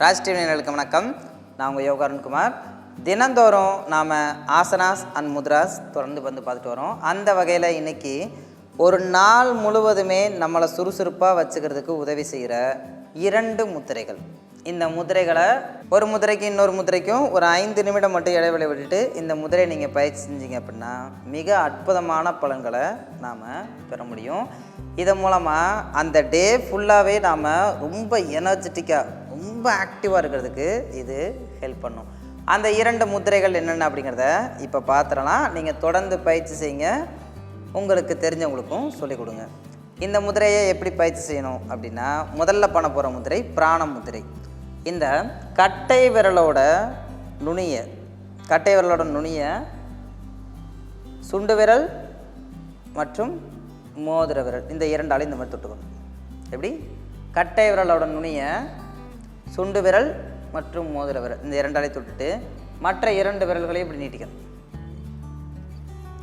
ராஜ்டிவினர்களுக்கு வணக்கம். நான் உங்கள் யோகா அருண்குமார் தினந்தோறும் நாம் ஆசனாஸ் அண்ட் முத்ராஸ் தொடர்ந்து வந்து பார்த்துட்டு வரோம். அந்த வகையில் இன்றைக்கி ஒரு நாள் முழுவதுமே நம்மளை சுறுசுறுப்பாக வச்சுக்கிறதுக்கு உதவி செய்கிற இரண்டு முத்திரைகள். இந்த முதிரைகளை ஒரு முதிரைக்கு இன்னொரு முதிரைக்கும் ஒரு ஐந்து நிமிடம் மட்டும் இடைவெளி விட்டுட்டு இந்த முதிரையை நீங்கள் பயிற்சி செஞ்சீங்க அப்படின்னா மிக அற்புதமான பலன்களை நாம் பெற முடியும். இதன் மூலமாக அந்த டே ஃபுல்லாகவே நாம் ரொம்ப எனர்ஜெட்டிக்காக ரொம்ப ஆக்டிவாக இருக்கிறதுக்கு இது ஹெல்ப் பண்ணும். அந்த இரண்டு முத்திரைகள் என்னென்ன அப்படிங்கிறத இப்போ பார்த்துடலாம் நீங்கள் தொடர்ந்து பயிற்சி செய்யுங்க. உங்களுக்கு தெரிஞ்சவங்களுக்கும் சொல்லிக் கொடுங்க. இந்த முதிரையை எப்படி பயிற்சி செய்யணும் அப்படின்னா முதல்ல பண்ண போகிற முதிரை பிராண முதிரை இந்த கட்டை விரலோட நுனியை கட்டை விரலோட நுனியை சுண்டு விரல் மற்றும் மோதிர விரல் இந்த இரண்டாலையும் இந்த மாதிரி தொட்டுக்கணும். எப்படி? கட்டை விரலோட நுனியை சுண்டு விரல் மற்றும் மோதிர விரல். இந்த இரண்டாலே தொட்டுட்டு மற்ற இரண்டு விரல்களையும் இப்படி நீட்டிக்கணும்.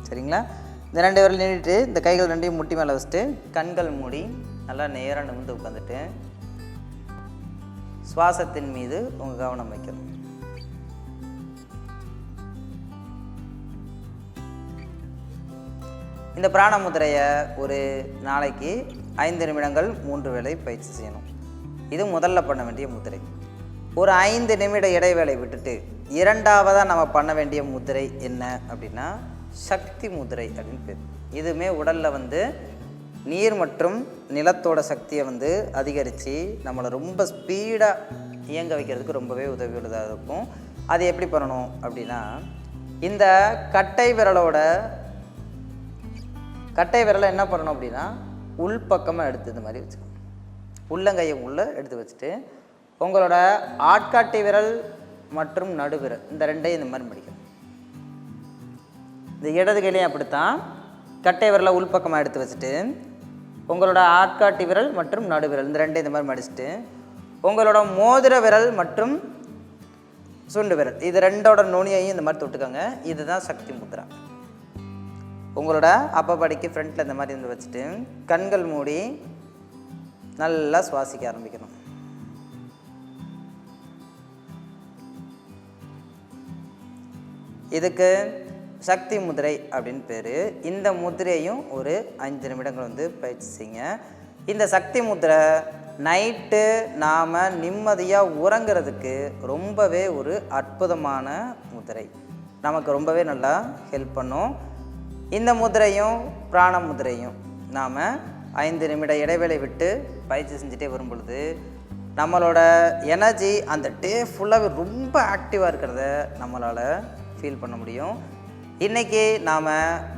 சரிங்களா? இந்த ரெண்டு விரல் நீட்டிட்டு இந்த கைகள் ரெண்டையும் முட்டி மேலே வச்சுட்டு கண்கள் மூடி நல்லா நேராக நிமிர்ந்து உட்காந்துட்டு சுவாசத்தின் மீது உங்கள் கவனம் வைக்கணும். இந்த பிராண முதிரையை ஒரு நாளைக்கு ஐந்து நிமிடங்கள் மூன்று வேளை பயிற்சி செய்யணும். இது முதல்ல பண்ண வேண்டிய முதிரை. ஒரு ஐந்து நிமிட இடைவேளை விட்டுட்டு இரண்டாவதாக நம்ம பண்ண வேண்டிய முதிரை என்ன அப்படின்னா சக்தி முதிரை அப்படின்னு பேர். இதுவுமே உடலில் வந்து நீர் மற்றும் நிலத்தோட சக்தியை வந்து அதிகரித்து நம்மளை ரொம்ப ஸ்பீடாக இயங்க வைக்கிறதுக்கு ரொம்பவே உதவியுள்ளதாக இருக்கும். அது எப்படி பண்ணணும் அப்படின்னா இந்த கட்டை விரலோட கட்டை விரலை என்ன பண்ணணும் அப்படின்னா உள்பக்கமாக எடுத்து இந்த மாதிரி வச்சுக்கணும். உள்ளங்கையை உள்ளே எடுத்து வச்சுட்டு உங்களோட ஆட்காட்டி விரல் மற்றும் நடுவிரல் இந்த ரெண்டையும் இந்த மாதிரி மடிக்கணும். இந்த இடது கையிலையும் அப்படித்தான் கட்டை விரலை உள்பக்கமாக எடுத்து வச்சுட்டு உங்களோட ஆட்காட்டி விரல் மற்றும் நடுவிரல் இந்த ரெண்டையும் இந்த மாதிரி மடிச்சுட்டு உங்களோட மோதிர விரல் மற்றும் சுண்டு விரல் இது ரெண்டோட நுனியையும் இந்த மாதிரி தொட்டுக்கோங்க. இதுதான் சக்தி முத்ரா உங்களோட அப்பப்படிக்கு ஃப்ரண்ட்டில் இந்த மாதிரி இருந்து வச்சுட்டு கண்கள் மூடி நல்லா சுவாசிக்க ஆரம்பிக்கணும். இதுக்கு சக்தி முதிரை அப்படின்னு பேர். இந்த முதிரையும் ஒரு அஞ்சு நிமிடங்கள் வந்து பயிற்சி செய்யுங்க இந்த சக்தி முதிரை நைட்டு நாம் நிம்மதியாக உறங்குறதுக்கு ரொம்பவே ஒரு அற்புதமான முதிரை. நமக்கு ரொம்பவே நல்லா ஹெல்ப் பண்ணும். இந்த முதிரையும் பிராண முதிரையும் நாம் ஐந்து நிமிட இடைவேளை விட்டு பயிற்சி செஞ்சுட்டே வரும் பொழுது நம்மளோட எனர்ஜி அந்த டே ஃபுல்லாகவே ரொம்ப ஆக்டிவாக இருக்கிறத நம்மளால் ஃபீல் பண்ண முடியும். இன்றைக்கி நாம்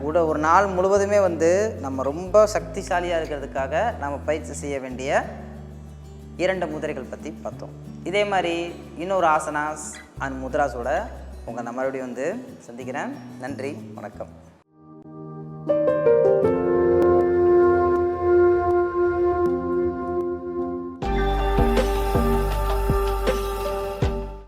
உட ஒரு நாள் முழுவதுமே வந்து நம்ம ரொம்ப சக்திசாலியாக இருக்கிறதுக்காக நாம் பயிற்சி செய்ய வேண்டிய இரண்டு முதிரைகள் பற்றி பார்த்தோம். இதே மாதிரி இன்னொரு ஆசனாஸ் அண்ட் முத்ராஸோட உங்கள் நான் மறுபடியும் வந்து சந்திக்கிறேன். நன்றி வணக்கம்.